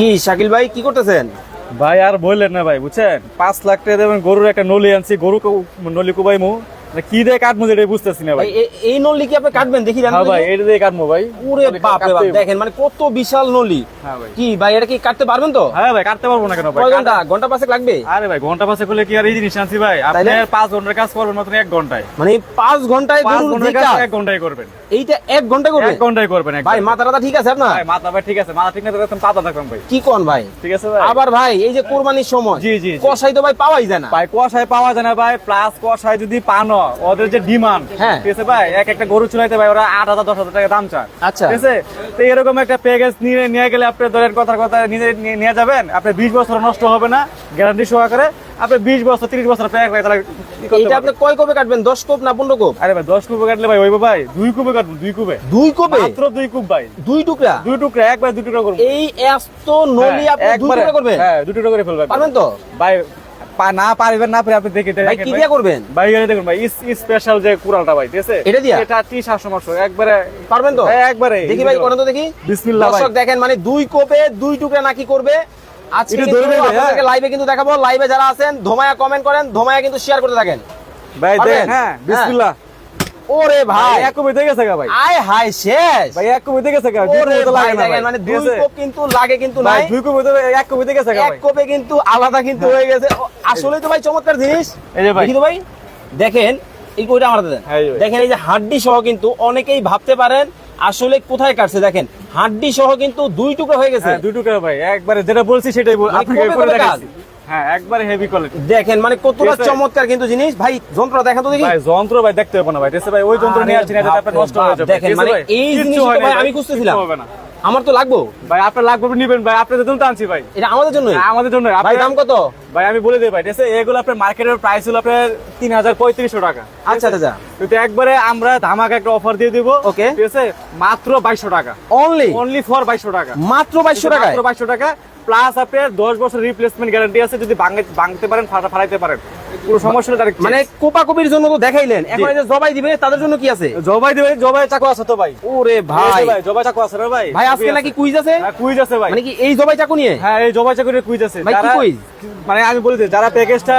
কি শাকিল ভাই কি করতেছেন? ভাই আর বললেন না ভাই বুঝছেন? পাঁচ লাখ টাকা দেবেন গরুর একটা নলি আনছি গরু নলি কুবাই মু মানে কি দিয়ে কাটমু যেটা বুঝতেছি না ভাই। এই নলি কি আপনি কাটবেন? দেখি হ্যাঁ ভাই। এটা দিয়ে কাটমু ভাই। ওরে বাপ রে বাপ দেখেন মানে কত বিশাল নলি। হ্যাঁ ভাই। কি ভাই এটা কি কাটতে পারবেন তো? হ্যাঁ ভাই কাটতে পারব না কেন ভাই? ঘণ্টা? ঘণ্টা পাঁচেক লাগবে? আরে ভাই ঘণ্টা পাশে করলে কি আর এই জিনিস আনছি ভাই? আপনি? পাঁচ ঘণ্টার কাজ করবেন মাত্র এক ঘন্টায়। মানে পাঁচ ঘন্টায় কাজ এক ঘন্টায় করবেন। এইটা এক ঘণ্টা এক ঘন্টায় করবেন ভাই মাথা টাথা ঠিক আছে আপনার? মাথা ভাই ঠিক আছে। মাথা ঠিক না থাকলে পাতা থাকবেন ভাই। কি কোন ভাই? ঠিক আছে ভাই। আবার ভাই এই যে কোরবানির সময় জি, জি। কষাই তো ভাই পাওয়াই যায় না। ভাই কুয়াশায় পাওয়া যায় না ভাই প্লাস কুয়াশায় যদি পানো ওদের যে ডিমান্ড হ্যাঁ। ঠিক আছে ভাই? এক একটা গরু চুলাইতে ভাই ওরা আট হাজার দশ হাজার টাকা দাম চায়। আচ্ছা। ঠিক আছে? তো এরকম একটা প্যাকেজ নিয়ে নিয়ে গেলে আপনি ধরেন কথার কথা নিজে নিয়ে- নিয়ে যাবেন। আপনি বিশ বছর নষ্ট হবে না গ্যারান্টি সহকারে আপনি বিশ বছর তিরিশ বছর প্যাক কি আপনি কয় কবে কাটবেন? দশ কোপ না পনেরো কোপ? আরে ভাই দশ কুবে কাটলে ভাই ওইব ভাই দুই কুবে কাটবো দুই কুবে দুই কোপে? মাত্র দুই ভাই। দুই টুকরা? দুই টুকরা একবার দুই টুকরা করব। এই এত নলি হ্যাঁ, আপনি দুই টুকরা করবেন? হ্যাঁ দুই টুকরা করে ফেলবেন। পারবেন তো? ভাই না পারবেন না পারে আপনি দেখে ভাই কি দিয়া করবেন? ভাই এখানে দেখুন ভাই স্পেশাল যে কুড়ালটা ভাই ঠিক আছে? এটা দিয়া? এটা একবারে পারবেন তো? হ্যাঁ, একবারে। দেখি ভাই তো দেখি। বিসমিল্লাহ ভাই। দর্শক দেখেন মানে দুই কোপে দুই টুকরা নাকি করবে। আজকে আপনাদেরকে হ্যাঁ। লাইভে কিন্তু দেখাবো লাইভে যারা আছেন ধোমায়া কমেন্ট করেন ধোমায়া কিন্তু শেয়ার করতে থাকেন। ভাই দেখেন হ্যাঁ। বিসমিল্লাহ। ওরে ভাই ভাই। এক গেছে গা ভাই। আয় হায় শেষ। ভাই গেছে গা ওরে ভাই মানে দুই কোপ কিন্তু লাগে কিন্তু নাই। দুই কপি তো এক কপি গেছে গা এক কোপে কিন্তু আলাদা কিন্তু হয়ে। গেছে। ও, আসলেই তো ভাই চমৎকার জিনিস। এই যে ভাই। দেখি তো ভাই। দেখেন এই আমার দেন। হ্যাঁ। দেখেন এই যে হাড্ডি সহ কিন্তু অনেকেই ভাবতে পারেন আসলে কোথায় কাটছে দেখেন হাড্ডি সহ কিন্তু দুই টুকরো হয়ে গেছে। হ্যাঁ দুই টুকরা ভাই একবারে যেটা বলছি সেটাই মানে আপনাকে করে দেখাচ্ছি। হ্যাঁ একবারে হেভি কোয়ালিটি দেখেন মানে কতটা চমৎকার কিন্তু জিনিস। ভাই যন্ত্র দেখেন তো দেখি। ভাই যন্ত্র ভাই দেখতে হবে না ভাই ভাই ওই যন্ত্র নিয়ে আসছি না আপনার নষ্ট হয়ে যাবে। দেখেন মানে এই জিনিসটা ভাই ভাই, আমি খুঁজতেছিলাম। হবে না। আমার তো লাগবো। ভাই আপনার লাগবে নিবেন ভাই আপনাদের জন্য আনছি ভাই। এটা আমাদের জন্য আমাদের জন্য ভাই দাম কত? ভাই আমি বলে দিই ভাই ঠিক আছে? এগুলো আপনার মার্কেটের প্রাইস হলো আপনার তিন হাজার পঁয়ত্রিশশো টাকা। আচ্ছা আচ্ছা কিন্তু একবারে আমরা ধামাকা একটা অফার দিয়ে দিব। Okay. ঠিক আছে? মাত্র বাইশশো টাকা। অনলি অনলি ফর বাইশশো টাকা। মাত্র বাইশশো টাকায়? মাত্র বাইশশো টাকা। প্লাস আপনার দশ বছর রিপ্লেসমেন্ট গ্যারান্টি আছে যদি ভাঙতে পারেন ফাটা ফালাইতে পারেন। কোনো সমস্যা নেই মানে কোপা কপির জন্য তো দেখাইলেন। এখন যে জবাই দিবে তাদের জন্য কি আছে? জবাই দেবে জবাই চাকু আছে তো ভাই। ওরে ভাই। ভাই জবাই চাকু আছে রে ভাই? ভাই আজকে নাকি কুইজ আছে? হ্যাঁ কুইজ আছে ভাই। মানে কি এই জবাই চাকু নিয়ে? হ্যাঁ এই জবাই কুইজ আছে। quiz? মানে আমি বলে দিই যারা প্যাকেজটা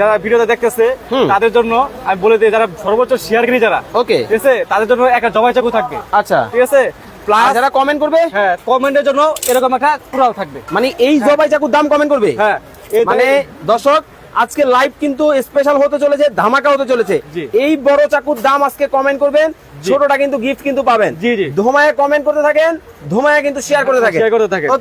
যারা ভিডিওতে দেখতেছে তাদের জন্য আমি বলে দিই যারা সর্বোচ্চ শেয়ারকারী যারা ওকে। ঠিক আছে? তাদের জন্য একটা জবাই চাকু থাকবে আচ্ছা। ঠিক আছে? প্লাস যারা কমেন্ট করবে? হ্যাঁ কমেন্টের জন্য এরকম একটা থাকবে। মানে এই জবাই চাকুর দাম কমেন্ট করবে? হ্যাঁ। মানে দর্শক আজকে লাইভ কিন্তু স্পেশাল হতে চলেছে ধামাকা হতে চলেছে। এই বড় চাকুর দাম আজকে কমেন্ট করবেন ছোটটা কিন্তু গিফট কিন্তু পাবেন। জি, জি। ধোমায় কমেন্ট করতে থাকেন ধোমায় কিন্তু শেয়ার করতে থাকেন। শেয়ার করতে থাকেন।